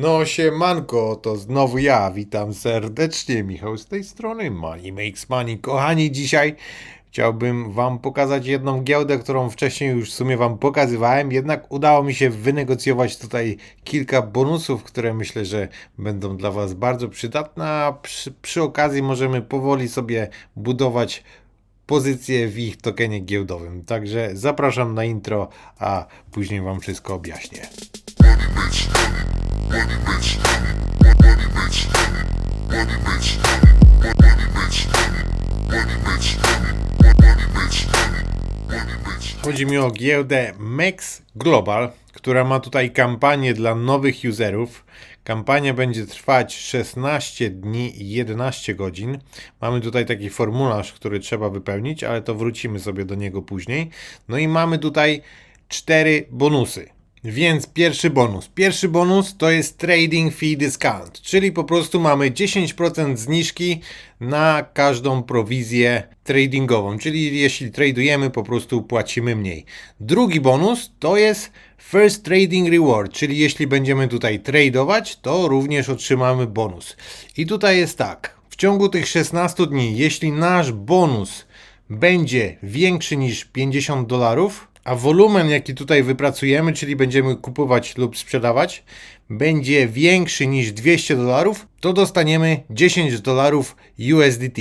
No siemanko, to znowu ja, witam serdecznie, Michał z tej strony, Money Makes Money. Kochani, dzisiaj chciałbym wam pokazać jedną giełdę, którą wcześniej już w sumie wam pokazywałem, jednak udało mi się wynegocjować tutaj kilka bonusów, które myślę, że będą dla was bardzo przydatne, a przy, przy okazji możemy powoli sobie budować pozycję w ich tokenie giełdowym. Także zapraszam na intro, a później wam wszystko objaśnię. Chodzi mi o giełdę Mex Global, która ma tutaj kampanię dla nowych userów. Kampania będzie trwać 16 dni i 11 godzin. Mamy tutaj taki formularz, który trzeba wypełnić, ale to wrócimy sobie do niego później. No i mamy tutaj cztery bonusy. Więc pierwszy bonus. Pierwszy bonus to jest trading fee discount, czyli po prostu mamy 10% zniżki na każdą prowizję tradingową, czyli jeśli tradujemy, po prostu płacimy mniej. Drugi bonus to jest first trading reward, czyli jeśli będziemy tutaj tradować, to również otrzymamy bonus. I tutaj jest tak, w ciągu tych 16 dni, jeśli nasz bonus będzie większy niż 50 dolarów, a wolumen, jaki tutaj wypracujemy, czyli będziemy kupować lub sprzedawać, będzie większy niż 200 dolarów, to dostaniemy 10 dolarów USDT.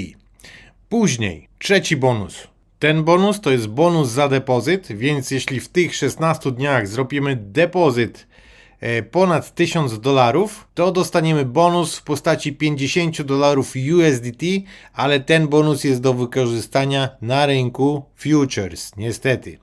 Później, trzeci bonus. Ten bonus to jest bonus za depozyt, więc jeśli w tych 16 dniach zrobimy depozyt e, ponad 1000 dolarów, to dostaniemy bonus w postaci 50 dolarów USDT, ale ten bonus jest do wykorzystania na rynku futures, niestety.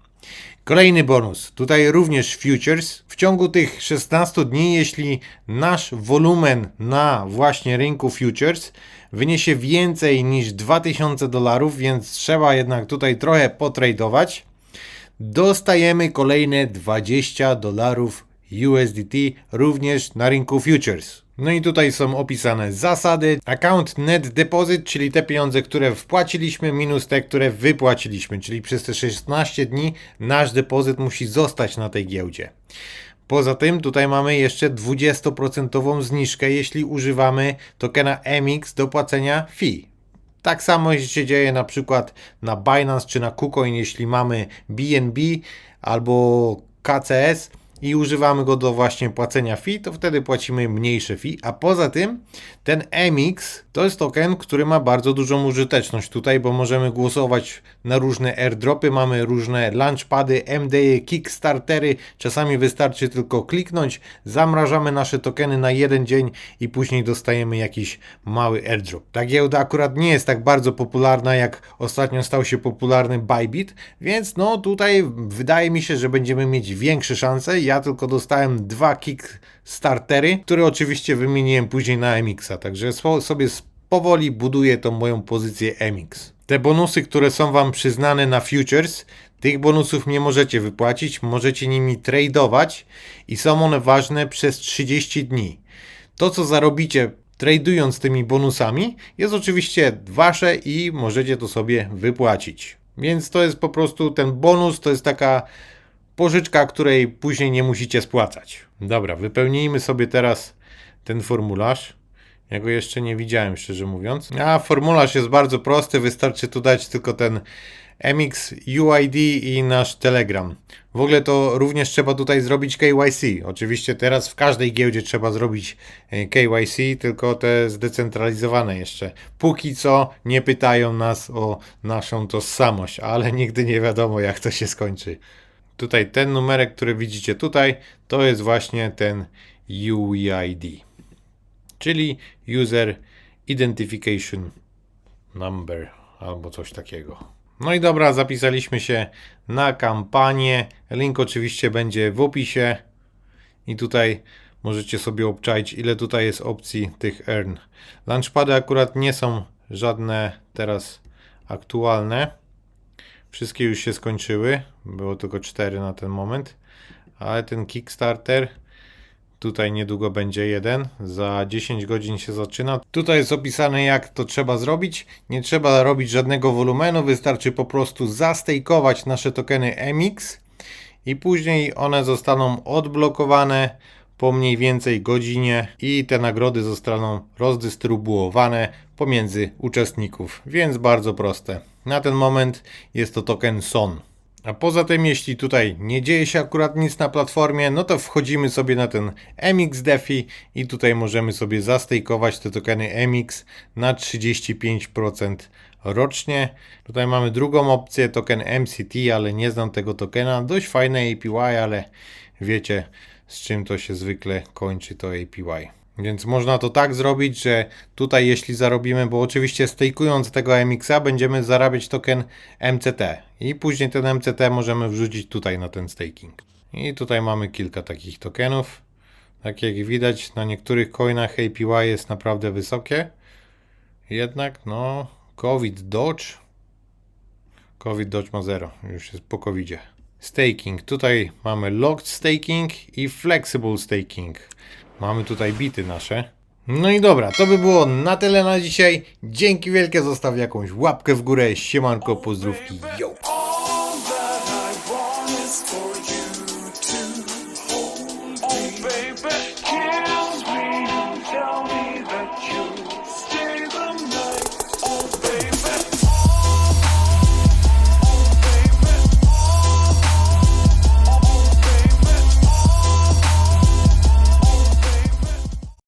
Kolejny bonus, tutaj również futures. W ciągu tych 16 dni, jeśli nasz wolumen na właśnie rynku futures wyniesie więcej niż 2000 dolarów, więc trzeba jednak tutaj trochę potradować, dostajemy kolejne 20 dolarów USDT również na rynku futures. No i tutaj są opisane zasady. Account net deposit, czyli te pieniądze, które wpłaciliśmy, minus te, które wypłaciliśmy, czyli przez te 16 dni nasz depozyt musi zostać na tej giełdzie. Poza tym tutaj mamy jeszcze 20% zniżkę, jeśli używamy tokena MX do płacenia fee. Tak samo się dzieje na przykład na Binance czy na KuCoin, jeśli mamy BNB albo KCS i używamy go do właśnie płacenia fee, to wtedy płacimy mniejsze fee, a poza tym ten MX to jest token, który ma bardzo dużą użyteczność tutaj, bo możemy głosować na różne airdropy, mamy różne launchpady, MDE, kickstartery, czasami wystarczy tylko kliknąć, zamrażamy nasze tokeny na jeden dzień i później dostajemy jakiś mały airdrop. Ta giełda akurat nie jest tak bardzo popularna, jak ostatnio stał się popularny Bybit, więc no tutaj wydaje mi się, że będziemy mieć większe szanse. Ja tylko dostałem dwa kickstartery, które oczywiście wymieniłem później na MX-a, także sobie powoli buduję tą moją pozycję MX. Te bonusy, które są Wam przyznane na futures, tych bonusów nie możecie wypłacić, możecie nimi tradować i są one ważne przez 30 dni. To, co zarobicie tradując tymi bonusami, jest oczywiście Wasze i możecie to sobie wypłacić. Więc to jest po prostu ten bonus, to jest taka pożyczka, której później nie musicie spłacać. Dobra, wypełnijmy sobie teraz ten formularz. Ja go jeszcze nie widziałem, szczerze mówiąc. A formularz jest bardzo prosty, wystarczy tu dać tylko ten MX UID i nasz Telegram. W ogóle to również trzeba tutaj zrobić KYC. Oczywiście teraz w każdej giełdzie trzeba zrobić e, KYC, tylko te zdecentralizowane jeszcze. Póki co nie pytają nas o naszą tożsamość, ale nigdy nie wiadomo jak to się skończy. Tutaj ten numerek, który widzicie tutaj, to jest właśnie ten UID czyli User Identification Number albo coś takiego. No i dobra, zapisaliśmy się na kampanię. Link oczywiście będzie w opisie i tutaj możecie sobie obczaić, ile tutaj jest opcji tych earn. Launchpady akurat nie są żadne teraz aktualne. Wszystkie już się skończyły. Było tylko 4 na ten moment. Ale ten Kickstarter Tutaj niedługo będzie jeden, za 10 godzin się zaczyna. Tutaj jest opisane jak to trzeba zrobić. Nie trzeba robić żadnego wolumenu, wystarczy po prostu zastejkować nasze tokeny MX i później one zostaną odblokowane po mniej więcej godzinie i te nagrody zostaną rozdystrybuowane pomiędzy uczestników, więc bardzo proste. Na ten moment jest to token SON. A poza tym, jeśli tutaj nie dzieje się akurat nic na platformie, no to wchodzimy sobie na ten MX DeFi i tutaj możemy sobie zastejkować te tokeny MX na 35% rocznie. Tutaj mamy drugą opcję, token MCT, ale nie znam tego tokena. Dość fajne APY, ale wiecie z czym to się zwykle kończy to APY. Więc można to tak zrobić, że tutaj jeśli zarobimy, bo oczywiście stejkując tego MX-a będziemy zarabiać token MCT i później ten MCT możemy wrzucić tutaj na ten staking. I tutaj mamy kilka takich tokenów. Tak jak widać na niektórych coinach APY jest naprawdę wysokie. Jednak no COVID Dodge COVID Dodge ma 0, już jest po COVIDzie. Staking. Tutaj mamy locked staking i flexible staking. Mamy tutaj bity nasze. No i dobra, to by było na tyle na dzisiaj. Dzięki wielkie, zostaw jakąś łapkę w górę. Siemanko, pozdrówki. Yo!